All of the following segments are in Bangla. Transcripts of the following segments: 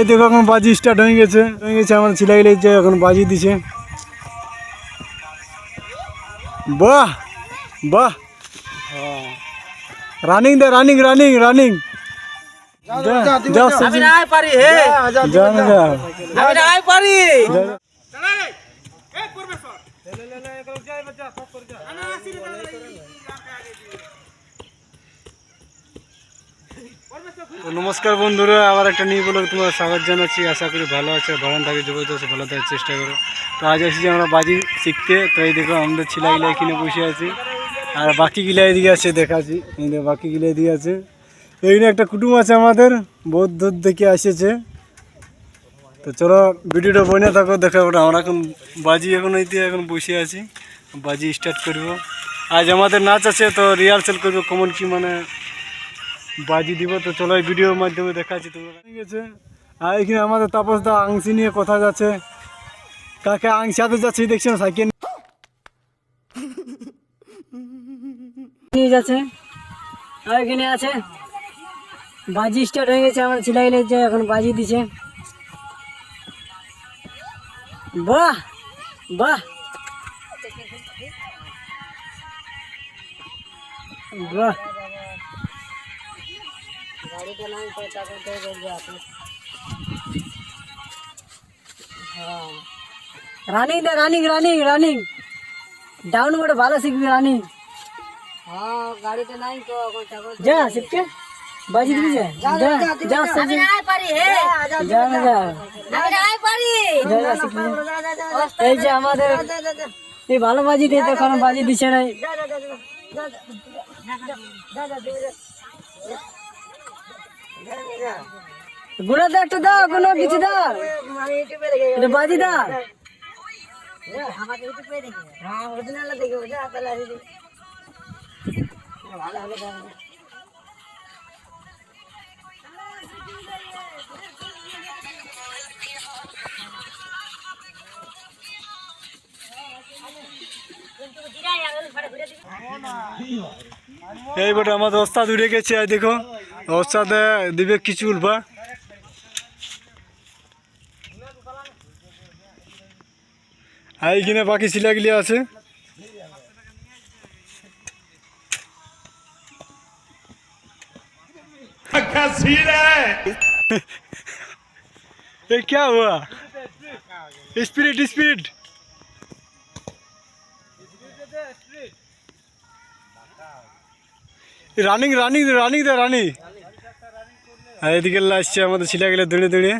এই দেখো এখন বাজি স্টার্ট হয়ে গেছে। হয়ে গেছে আমার ছেলে যে এখন বাজি দিছে। বাহ বাহ। রানিং দে রানিং রানিং রানিং যাও আমি নাই পারি হে। যা না যা আমি নাই পারি। নমস্কার বন্ধুরা, আবার একটা নিয়ে বলে তোমার স্বাগত জানাচ্ছি। আশা করি ভালো আছে ভালো থাকে জবরদস্ত ভালো থাকার চেষ্টা করো। তো আজ এসেছি আমরা বাজি শিখতে। তো এই দেখো আমাদের ছেলেগুলো এখানে বসে আছি। আর বাকি গিলা এদিকে আছে, দেখাচ্ছি। বাকি গিলা এদিকে আছে। এইখানে একটা কুটুম আছে আমাদের, বহুত দূর থেকে এসেছে তো চলো, ভিডিওটা বনে থাকো দেখা আমরা এখন বাজি এখন এই দিয়ে এখন বসে আছি। বাজি স্টার্ট করব। আজ আমাদের নাচ আছে, তো রিহার্সাল করব, কমন কি মানে বাজি দিব, তো চলো এই ভিডিওর মাধ্যমে দেখাচ্ছি তোমরা। আছে আর এখানে আমাদের তাপস দা আংসি নিয়ে কথা যাচ্ছে। কাকে আংসি হাতে যাচ্ছে দেখছেন সাইকেল নিয়ে। যাচ্ছে। আর এখানে আছে। বাজি স্টার্ট হয়ে গেছে, আমার ছেলে যে এখন বাজি দিছে। বাহ! বাহ! বাহ! রানিং দে রানিং রানিং রানিং ডাউন করে ভালো শিখবি রানিং হ্যাঁ গাড়িতে নাই তো যা শিখকে বাজি দিবি যা যা যা শিখবি যা না যা যা, যা, শিখবি যা। এই যে আমাদের এই ভালো বাজি দিয়ে তো কোনো বাজি দিছে নাই গুড়া দা, একটু দাও, কোনো কিছু দাও। এটা বাজি দাও। এই বটে, আমাদের ওস্তাদ উড়ে গেছে, আর দেখো ওস্তাদ দিবে কিছু উল্পা আর এইখানে বাকি শিলাগুলি আছে ये क्या हुआ spirit spirit running running running দে রানি আর এদিকে আসছে আমাদের ছেলেগুলো দৌড়ে দৌড়ে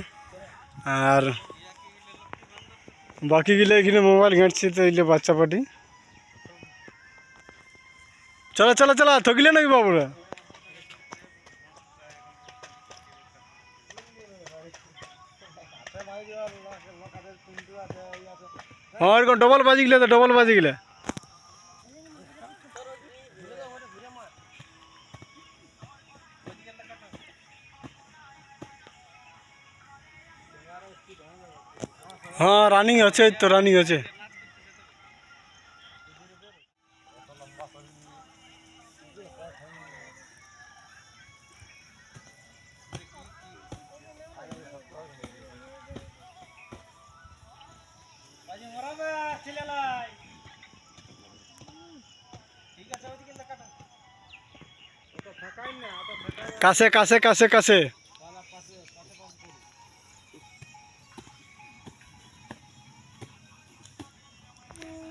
আর বাকিগুলো এখানে মোবাইল ঘাঁটছে, তো এগুলো বাচ্চা পাটি। চলো চলো চলো থকিলে নাকি বাবুরা? হ্যাঁ এরকম ডবল বাজি গেলে তো ডবল বাজি গেলে হ্যাঁ রানিং আছে তো রানিং আছে। কাছে কাছে কাছে কাছে।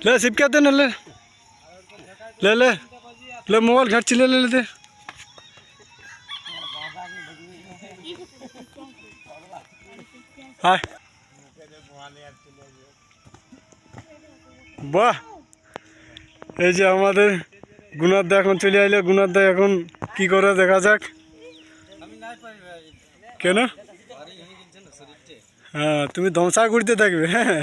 ले सिपके दे ना ले ले ले ले मोबाइल घर ले ले ले दे हाय বাহ এই যে আমাদের গুনার দা এখন চলে আইলে গুনার দা এখন কি করে দেখা যাক কেন হ্যাঁ তুমি ধ্বংসা করতে থাকবে হ্যাঁ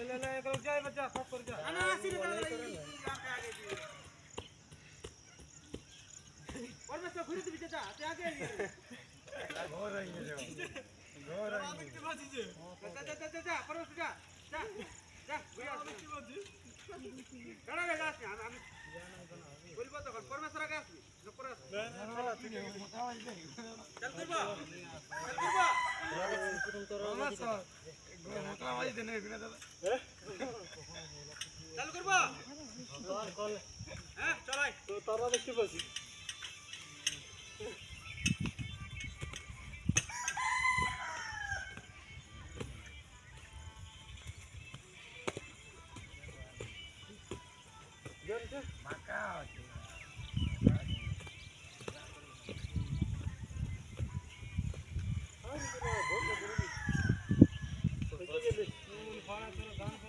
করতে হবে হ্যাঁ চলো তুমি জানি যে ગયો ને માકા ભોગ ગુરુ ફાળા કરો ગામ